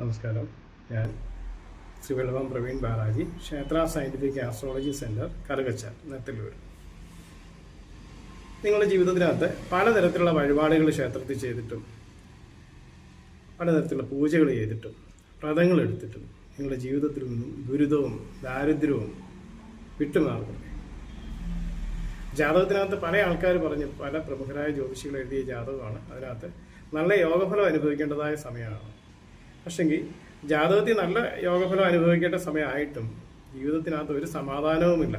നമസ്കാരം. ഞാൻ Srivallabham Praveen Balaji Kshetra scientific astrology centre Karukachal Nethallur. നിങ്ങളുടെ ജീവിതത്തിനകത്ത് പലതരത്തിലുള്ള വഴിപാടുകൾ ക്ഷേത്രത്തിൽ ചെയ്തിട്ടും പലതരത്തിലുള്ള പൂജകൾ ചെയ്തിട്ടും വ്രതങ്ങൾ എടുത്തിട്ടും നിങ്ങളുടെ ജീവിതത്തിൽ നിന്നും ദുരിതവും ദാരിദ്ര്യവും വിട്ടുമാറുന്നു ജാതകത്തിനകത്ത് പല ആൾക്കാർ പറഞ്ഞ് പല പ്രമുഖരായ ജ്യോതിഷികൾ എഴുതിയ ജാതകമാണ്. അതിനകത്ത് നല്ല യോഗഫലം അനുഭവിക്കേണ്ടതായ സമയമാണ്. പക്ഷെങ്കിൽ ജാതകത്തിൽ നല്ല യോഗഫലം അനുഭവിക്കേണ്ട സമയമായിട്ടും ജീവിതത്തിനകത്ത് ഒരു സമാധാനവുമില്ല.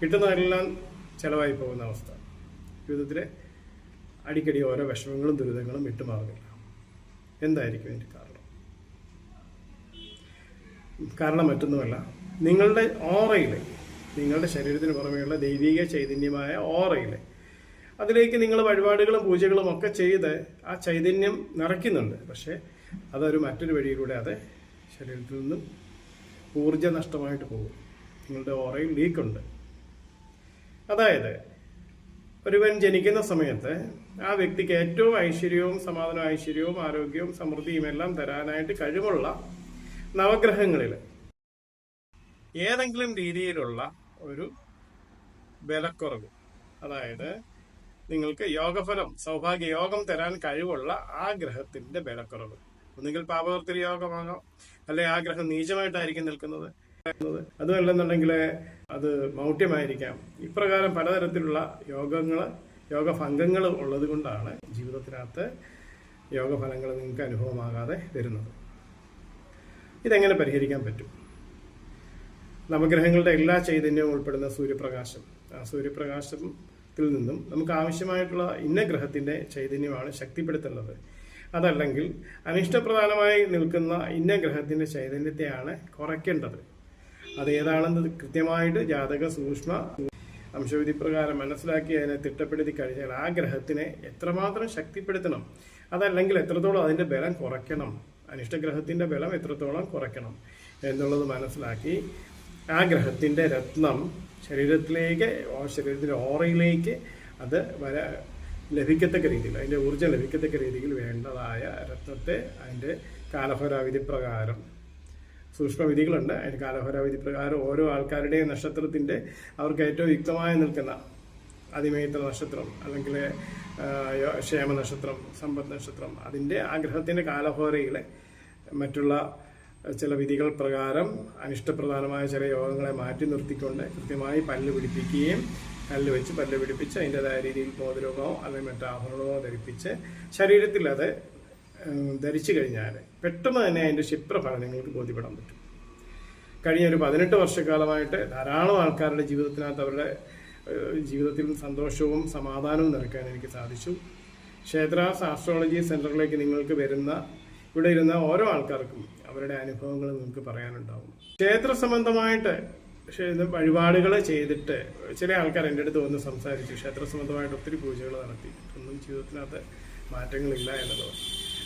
കിട്ടുന്നതെല്ലാം ചിലവായി പോകുന്ന അവസ്ഥ. ജീവിതത്തിലെ അടിക്കടി ഓരോ വിഷമങ്ങളും ദുരിതങ്ങളും വിട്ടുമാറുന്നില്ല എന്തായിരിക്കും എന്റെ കാരണം? കാരണം മറ്റൊന്നുമല്ല നിങ്ങളുടെ ഓറയിൽ നിങ്ങളുടെ ശരീരത്തിന് പുറമെയുള്ള ദൈവിക ചൈതന്യമായ ഓറയിൽ അതിലേക്ക് നിങ്ങൾ വഴിപാടുകളും പൂജകളും ഒക്കെ ചെയ്ത് ആ ചൈതന്യം നിറയ്ക്കുന്നുണ്ട്. പക്ഷേ അതൊരു മറ്റൊരു വഴിയിലൂടെ അത് ശരീരത്തിൽ നിന്നും ഊർജ നഷ്ടമായിട്ട് പോകും. നിങ്ങളുടെ ഓറയിൽ ലീക്കുണ്ട് അതായത് ഒരുവൻ ജനിക്കുന്ന സമയത്ത് ആ വ്യക്തിക്ക് ഏറ്റവും ഐശ്വര്യവും സമാധാനവും ഐശ്വര്യവും ആരോഗ്യവും സമൃദ്ധിയും എല്ലാം തരാനായിട്ട് കഴിവുള്ള നവഗ്രഹങ്ങളിൽ ഏതെങ്കിലും രീതിയിലുള്ള ഒരു ബലക്കുറവ് അതായത് നിങ്ങൾക്ക് യോഗഫലം സൗഭാഗ്യ യോഗം തരാൻ കഴിവുള്ള ആ ഗ്രഹത്തിന്റെ ബലക്കുറവ്. ഒന്നുകിൽ പാപകർത്തിരി യോഗമാകാം അല്ലെ ആഗ്രഹം ഗ്രഹം നീചമായിട്ടായിരിക്കും നിൽക്കുന്നത്. അതുമല്ലെന്നുണ്ടെങ്കിൽ അത് മൗഢ്യമായിരിക്കാം. ഇപ്രകാരം പലതരത്തിലുള്ള യോഗങ്ങൾ യോഗഭംഗങ്ങൾ ഉള്ളത് കൊണ്ടാണ് ജീവിതത്തിനകത്ത് യോഗഫലങ്ങൾ നിങ്ങൾക്ക് അനുഭവമാകാതെ വരുന്നത്. ഇതെങ്ങനെ പരിഹരിക്കാൻ പറ്റും? നവഗ്രഹങ്ങളുടെ എല്ലാ ചൈതന്യവും ഉൾപ്പെടുന്ന സൂര്യപ്രകാശം. ആ സൂര്യപ്രകാശത്തിൽ നിന്നും നമുക്ക് ആവശ്യമായിട്ടുള്ള ഇന്ന ഗ്രഹത്തിന്റെ ചൈതന്യമാണ് ശക്തിപ്പെടുത്തുന്നത് അതല്ലെങ്കിൽ അനിഷ്ടപ്രധാനമായി നിൽക്കുന്ന ഇന്ന ഗ്രഹത്തിന്റെ ചൈതന്യത്തെയാണ് കുറയ്ക്കേണ്ടത്. അത് ഏതാണെന്ന് കൃത്യമായിട്ട് ജാതക സൂക്ഷ്മ അംശവിധി പ്രകാരം മനസ്സിലാക്കി അതിനെ തിട്ടപ്പെടുത്തി കഴിഞ്ഞാൽ ആ ഗ്രഹത്തിനെ എത്രമാത്രം ശക്തിപ്പെടുത്തണം അതല്ലെങ്കിൽ എത്രത്തോളം അതിന്റെ ബലം കുറയ്ക്കണം അനിഷ്ടഗ്രഹത്തിന്റെ ബലം എത്രത്തോളം കുറയ്ക്കണം എന്നുള്ളത് മനസ്സിലാക്കി ആ ഗ്രഹത്തിന്റെ രത്നം ശരീരത്തിലേക്ക് ശരീരത്തിന്റെ ഓറയിലേക്ക് അത് വര ലഭിക്കത്തക്ക രീതിയിൽ അതിന്റെ ഊർജം ലഭിക്കത്തക്ക രീതിയിൽ വേണ്ടതായ രക്തത്തെ അതിന്റെ കാലഭരാവിധി പ്രകാരം സൂക്ഷ്മവിധികളുണ്ട്. അതിന്റെ കാലഭരാവിധി പ്രകാരം ഓരോ ആൾക്കാരുടെയും നക്ഷത്രത്തിന്റെ അവർക്ക് ഏറ്റവും യുക്തമായി നിൽക്കുന്ന അതിമേത്ര നക്ഷത്രം അല്ലെങ്കിൽ ക്ഷേമ നക്ഷത്രം സമ്പത്ത് നക്ഷത്രം അതിന്റെ ആ ഗ്രഹത്തിന്റെ കാലഹോരയിലെ മറ്റുള്ള ചില വിധികൾ പ്രകാരം അനിഷ്ടപ്രധാനമായ ചില യോഗങ്ങളെ മാറ്റി നിർത്തിക്കൊണ്ട് കൃത്യമായി പല്ല് പിടിപ്പിക്കുകയും കല്ല് വെച്ച് പല്ല് പിടിപ്പിച്ച് അതിന്റെതായ രീതിയിൽ മോതിരമോ അല്ലെങ്കിൽ മറ്റാഭരണമോ ധരിപ്പിച്ച് ശരീരത്തിൽ അത് ധരിച്ചു കഴിഞ്ഞാൽ പെട്ടെന്ന് തന്നെ അതിന്റെ ക്ഷിപ്രഫലം ബോധ്യപ്പെടാൻ പറ്റും. കഴിഞ്ഞ ഒരു പതിനെട്ട് വർഷക്കാലമായിട്ട് ധാരാളം ആൾക്കാരുടെ ജീവിതത്തിനകത്ത് അവരുടെ ജീവിതത്തിൽ സന്തോഷവും സമാധാനവും നിറയ്ക്കാൻ എനിക്ക് സാധിച്ചു. ക്ഷേത്ര ആസ്ട്രോളജി സെന്ററിലേക്ക് നിങ്ങൾക്ക് വരുന്ന ഇവിടെ ഇരുന്ന ഓരോ ആൾക്കാർക്കും അവരുടെ അനുഭവങ്ങൾ നിങ്ങൾക്ക് പറയാനുണ്ടാവും. ക്ഷേത്ര സംബന്ധമായിട്ട് ക്ഷേ- ഇത് വഴിപാടുകൾ ചെയ്തിട്ട് ചില ആൾക്കാർ എന്റെ അടുത്ത് വന്ന് സംസാരിച്ചു. ക്ഷേത്ര സംബന്ധമായിട്ട് ഒത്തിരി പൂജകൾ നടത്തി. ഒന്നും ജീവിതത്തിനകത്ത് മാറ്റങ്ങളില്ല എന്നുള്ളത്.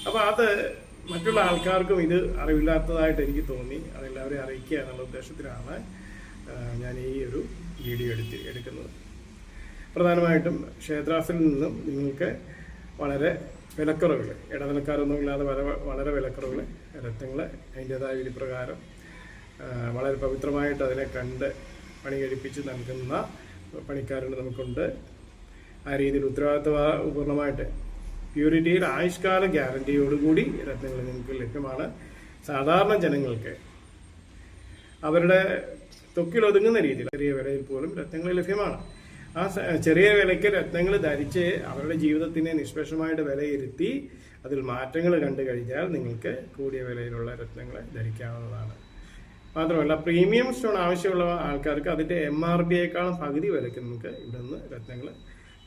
അപ്പോൾ അത് മറ്റുള്ള ആൾക്കാർക്കും ഇത് അറിവില്ലാത്തതായിട്ട് എനിക്ക് തോന്നി. അതെല്ലാവരെയും അറിയിക്കുക എന്നുള്ള ഉദ്ദേശത്തിലാണ് ഞാൻ ഈ ഒരു വീഡിയോ എടുത്ത് എടുക്കുന്നത്. പ്രധാനമായിട്ടും ക്ഷേത്രാസിൽ നിന്നും നിങ്ങൾക്ക് വളരെ വിലക്കുറവുകൾ ഇടനിലക്കാരൊന്നും ഇല്ലാതെ വളരെ വിലക്കുറവുകൾ രത്നങ്ങൾ അതിന്റെതായ വിധിപ്രകാരം വളരെ പവിത്രമായിട്ട് അതിനെ കണ്ട് പണി കഴിപ്പിച്ച് നൽകുന്ന പണിക്കാരുണ്ട് നമുക്കുണ്ട്. ആ രീതിയിൽ ഉത്തരവാദിത്വപൂർണമായിട്ട് പ്യൂരിറ്റിയിൽ ആയുഷ്കാല ഗ്യാരണ്ടിയോടുകൂടി രത്നങ്ങൾ നിങ്ങൾക്ക് ലഭ്യമാണ്. സാധാരണ ജനങ്ങൾക്ക് അവരുടെ തൊക്കിൽ ഒതുങ്ങുന്ന രീതിയിൽ ചെറിയ വിലയിൽ പോലും രത്നങ്ങൾ ലഭ്യമാണ്. ആ ചെറിയ വിലയ്ക്ക് രത്നങ്ങൾ ധരിച്ച് അവരുടെ ജീവിതത്തിനെ നിഷ്പക്ഷമായിട്ട് വിലയിരുത്തി അതിൽ മാറ്റങ്ങൾ കണ്ടു കഴിഞ്ഞാൽ നിങ്ങൾക്ക് കൂടിയ വിലയിലുള്ള രത്നങ്ങൾ ധരിക്കാവുന്നതാണ്. മാത്രമല്ല പ്രീമിയം സ്റ്റോൺ ആവശ്യമുള്ള ആൾക്കാർക്ക് അതിന്റെ എം ആർ പിയേക്കാളും പകുതി വിലയ്ക്ക് നമുക്ക് ഇവിടെ നിന്ന് രത്നങ്ങൾ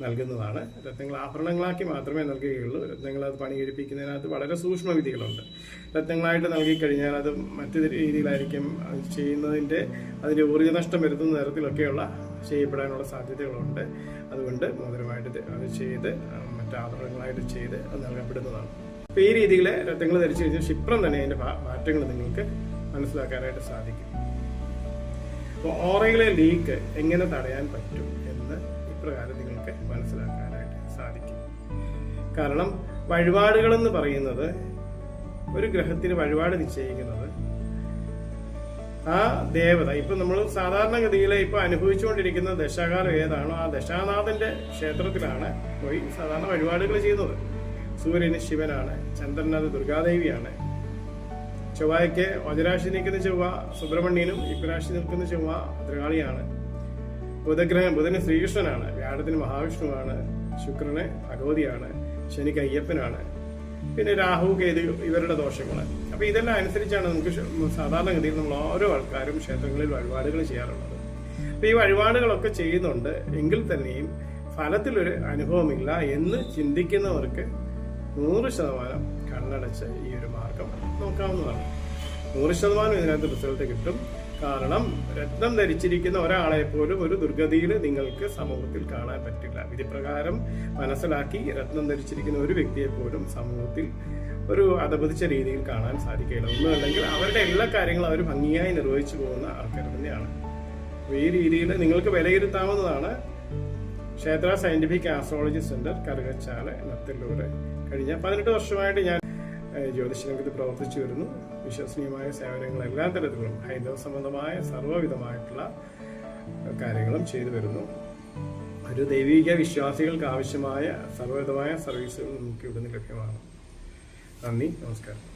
നൽകുന്നതാണ്. രത്നങ്ങൾ ആഭരണങ്ങളാക്കി മാത്രമേ നൽകുകയുള്ളൂ. രത്നങ്ങൾ അത് പണി കഴിപ്പിക്കുന്നതിനകത്ത് വളരെ സൂക്ഷ്മ വിധികളുണ്ട് രത്നങ്ങളായിട്ട് നൽകിക്കഴിഞ്ഞാൽ അത് മറ്റു രീതിയിലായിരിക്കും. ചെയ്യുന്നതിന്റെ അതിന്റെ ഊർജനഷ്ടം വരുത്തുന്ന തരത്തിലൊക്കെയുള്ള ചെയ്യപ്പെടാനുള്ള സാധ്യതകളുണ്ട്. അതുകൊണ്ട് മോതിരമായിട്ട് അത് ചെയ്ത് മറ്റ് ആഭരണങ്ങളായിട്ട് ചെയ്ത് അത് നൽകപ്പെടുന്നതാണ്. അപ്പോൾ ഈ രീതിയിൽ രത്നങ്ങൾ ധരിച്ചു കഴിഞ്ഞാൽ ക്ഷിപ്രം തന്നെ അതിന്റെ മാറ്റങ്ങൾ നിങ്ങൾക്ക് മനസ്സിലാക്കാനായിട്ട് സാധിക്കും. അപ്പോൾ ഓറയിലെ ലീക്ക് എങ്ങനെ തടയാൻ പറ്റും എന്ന് ഇപ്രകാരം നിങ്ങൾക്ക് മനസ്സിലാക്കാനായിട്ട് സാധിക്കും. കാരണം വഴിപാടുകളെന്ന് പറയുന്നത് ഒരു ഗ്രഹത്തിന് വഴിപാട് നിശ്ചയിക്കുന്നത് ആ ദേവത ഇപ്പൊ നമ്മൾ സാധാരണഗതിയിൽ ഇപ്പൊ അനുഭവിച്ചുകൊണ്ടിരിക്കുന്ന ദശാകാലം ഏതാണോ ആ ദശാനാഥന്റെ ക്ഷേത്രത്തിലാണ് പോയി സാധാരണ വഴിപാടുകൾ ചെയ്യുന്നത്. സൂര്യന് ശിവനാണ് ചന്ദ്രനത് ദുർഗാദേവിയാണ് ചൊവ്വായ്ക്ക് വജരാശി നിൽക്കുന്ന ചൊവ്വ സുബ്രഹ്മണ്യനും ഇക്കുരാശി നിൽക്കുന്ന ചൊവ്വ ഭദ്രകാളിയാണ്. ബുധഗ്രഹം ബുധന് ശ്രീകൃഷ്ണനാണ്. വ്യാഴത്തിന് മഹാവിഷ്ണുവാണ്. ശുക്രന് ഭഗവതിയാണ്. ശനിക്ക് അയ്യപ്പനാണ് പിന്നെ രാഹു കേതു ഇവരുടെ ദോഷങ്ങൾ അപ്പൊ ഇതെല്ലാം അനുസരിച്ചാണ് നമുക്ക് സാധാരണഗതിയിൽ നമ്മൾ ഓരോ ആൾക്കാരും ക്ഷേത്രങ്ങളിൽ വഴിപാടുകൾ ചെയ്യാറുള്ളത്. അപ്പൊ ഈ വഴിപാടുകളൊക്കെ ചെയ്യുന്നുണ്ട്. എങ്കിൽ തന്നെയും ഫലത്തിലൊരു അനുഭവമില്ല എന്ന് ചിന്തിക്കുന്നവർക്ക് നൂറ് ശതമാനം കണ്ണടച്ച് ഈ ഒരു മാർഗം നോക്കാവുന്നതാണ്. നൂറ് ശതമാനം ഇതിനകത്ത് റിസൾട്ട് കിട്ടും. കാരണം രത്നം ധരിച്ചിരിക്കുന്ന ഒരാളെ പോലും ഒരു ദുർഗതിയിൽ നിങ്ങൾക്ക് സമൂഹത്തിൽ കാണാൻ പറ്റില്ല. വിധിപ്രകാരം മനസ്സിലാക്കി രത്നം ധരിച്ചിരിക്കുന്ന ഒരു വ്യക്തിയെ പോലും സമൂഹത്തിൽ ഒരു അധപതിച്ച രീതിയിൽ കാണാൻ സാധിക്കില്ല ഒന്നുമല്ലെങ്കിൽ അവരുടെ എല്ലാ കാര്യങ്ങളും അവർ ഭംഗിയായി നിർവഹിച്ചു പോകുന്ന ആൾക്കാർ തന്നെയാണ്. ഈ രീതിയിൽ നിങ്ങൾക്ക് വിലയിരുത്താവുന്നതാണ് Kshetra scientific astrology centre Karukachal Nathallur കഴിഞ്ഞ പതിനെട്ട് വർഷമായിട്ട് ഞാൻ ഏഹ്, ജ്യോതിഷ രംഗത്ത് പ്രവർത്തിച്ചു വരുന്നു വിശ്വസനീയമായ സേവനങ്ങൾ എല്ലാ തരത്തിലും ഹൈന്ദവ സംബന്ധമായ സർവവിധമായിട്ടുള്ള കാര്യങ്ങളും ചെയ്തു വരുന്നു. ഒരു ദൈവിക വിശ്വാസികൾക്ക് ആവശ്യമായ സർവവിധമായ സർവീസുകൾ നമുക്ക് ഇവിടുന്ന് ലഭ്യമാണ്. നന്ദി നമസ്കാരം.